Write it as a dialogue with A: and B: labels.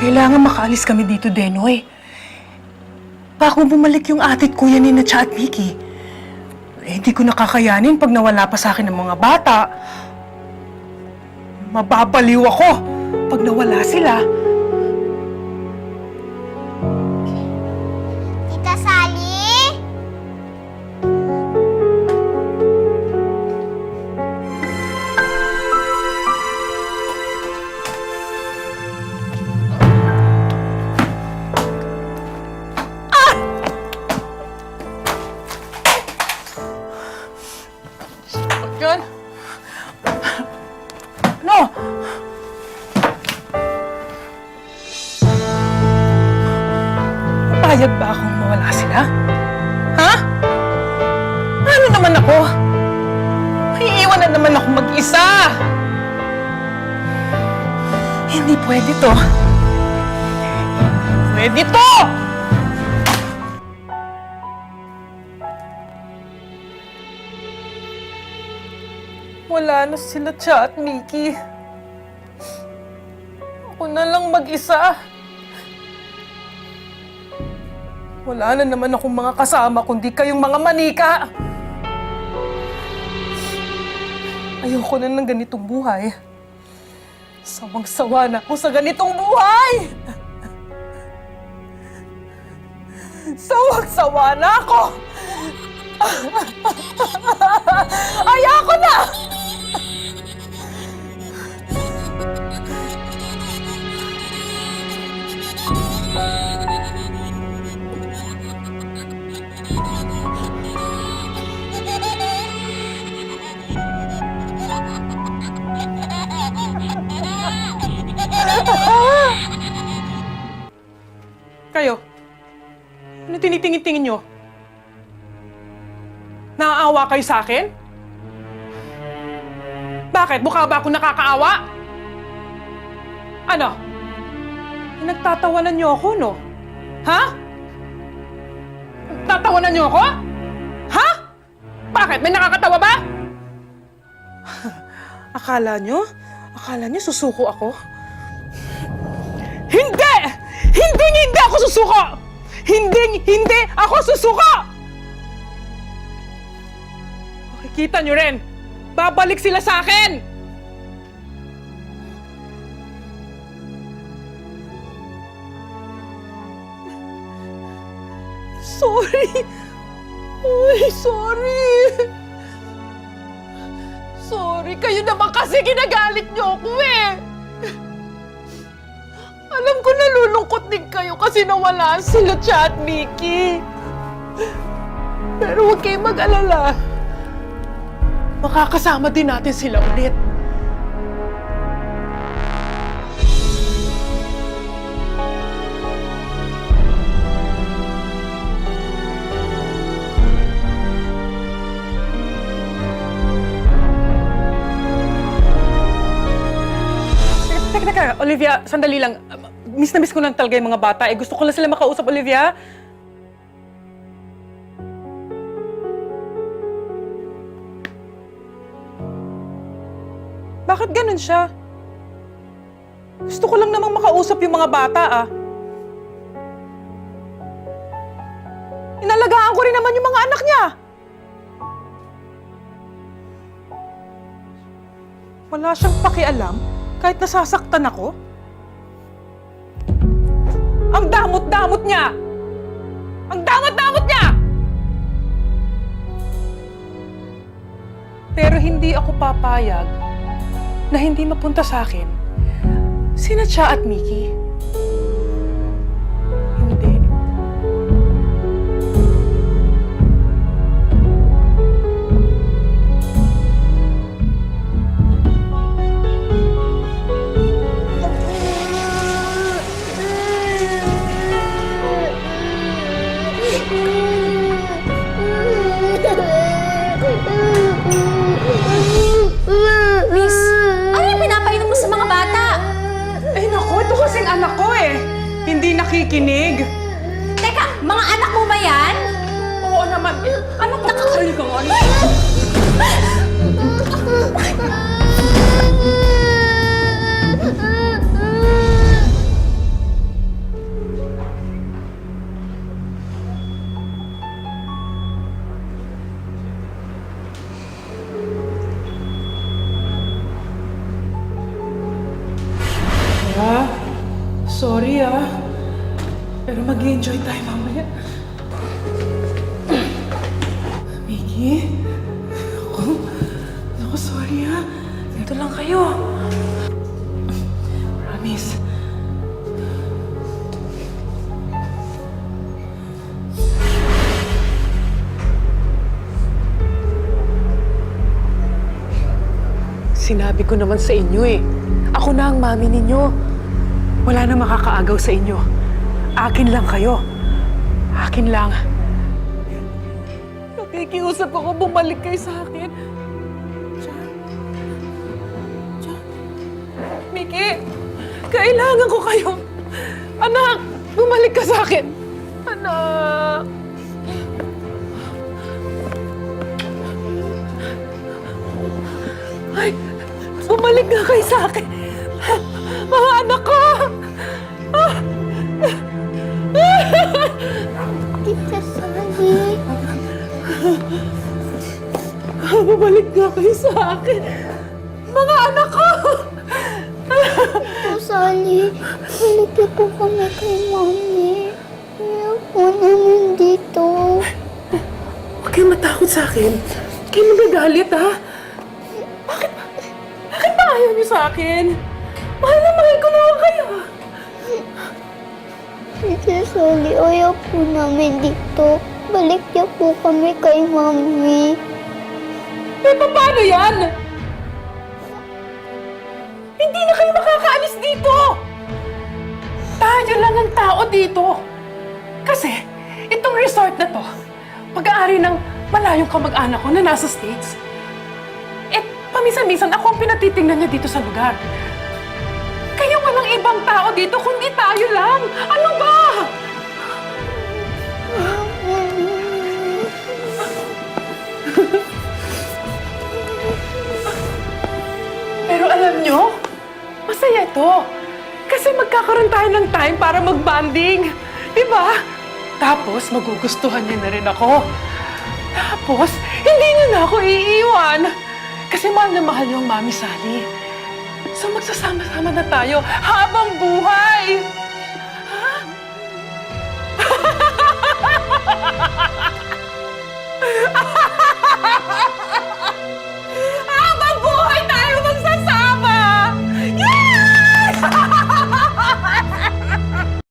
A: Kailangan makaalis kami dito, Denoy. Baka bumalik yung atit kuya ni Nacha at Mickey. Eh, hindi ko nakakayanin pag nawala pa sa akin ng mga bata. Mababaliw ako pag nawala sila. Payag ba akong mawala sila? Ha? Ano naman ako? Iiwan na naman ako mag-isa. Hindi pwede to. Pwede to! Wala na sila Cha at Mickey. Ako na lang mag-isa. Wala na naman akong mga kasama kundi kayong mga manika. Ayoko na ng ganitong buhay. Sawang-sawa na ako sa ganitong buhay! Sawang-sawa na ako! Ayoko na! Kayo, ano tinitingin-tingin nyo? Naaawa kayo sa akin? Bakit? Mukha ba ako nakakaawa? Ano? Nagtatawanan niyo ako, no? Ha? Nagtatawanan niyo ako? Ha? Bakit? May nakakatawa ba? Akala niyo? Akala niyo susuko ako? Hindi! Susuko! Hindi, hindi ako susuko! Makikita niyo rin, babalik sila sa akin! Sorry! Uy, sorry! Sorry, kayo naman kasi ginagalit niyo ako eh! Alam ko nalulungkot din kayo kasi nawala sila Cha at Mickey. Pero huwag kayong mag-alala. Makakasama din natin sila ulit. Olivia, sandali lang. Miss na miss ko lang talaga yung mga bata. Eh, gusto ko lang sila makausap, Olivia. Bakit ganun siya? Gusto ko lang namang makausap yung mga bata, ah. Inalagaan ko rin naman yung mga anak niya. Wala siyang pakialam kahit nasasaktan ako. Ang damot-damot niya! Ang damot-damot niya! Pero hindi ako papayag na hindi mapunta sa akin sina Cha at Mickey. Nakikinig.
B: Teka, mga anak mo ba yan?
A: Oo naman. Eh, ano Pero mag enjoy tayo mamaya. Mickey? Ako? Ako, sorry ah. Dito lang kayo. Promise. Sinabi ko naman sa inyo eh. Ako na ang mami ninyo. Wala na makakaagaw sa inyo. Akin lang kayo. Akin lang. Nakikiusap ako, bumalik kayo sa akin. Diyan. Diyan. Miki, kailangan ko kayo. Anak, bumalik ka sa akin. Anak. Ay, bumalik nga kayo sa akin. Mga anak ko!
C: Tita Sally.
A: Bumalik nga kayo sa akin. Mga anak ko!
C: Tita Sally, balik po kami kay Mami. Ayaw po namin dito.
A: Huwag kayong matakot sa akin. Huwag kayong magagalit, ha? Bakit? Bakit ba ayaw niyo sa akin? Mahal na mahal ko naman kayo.
C: Tita Sally, ayaw po namin dito. Balik niyo po kami kay Mami.
A: Eh, paano yan? Hindi na kayo makakaalis dito! Tayo lang ang tao dito. Kasi, itong resort na to, pag-aari ng malayong kamag-anak ko na nasa States. Eh, paminsan-minsan ako ang pinatitingnan niya dito sa lugar. Ibang tao dito kundi tayo lang. Ano ba? Pero alam nyo, masaya to. Kasi magkakaroon tayo ng time para mag-banding. Di ba? Tapos, magugustuhan niya na rin ako. Tapos, hindi niya na ako iiwan. Kasi mahal na mahal yung Mami Sally. So, magsasama-sama na tayo habang buhay.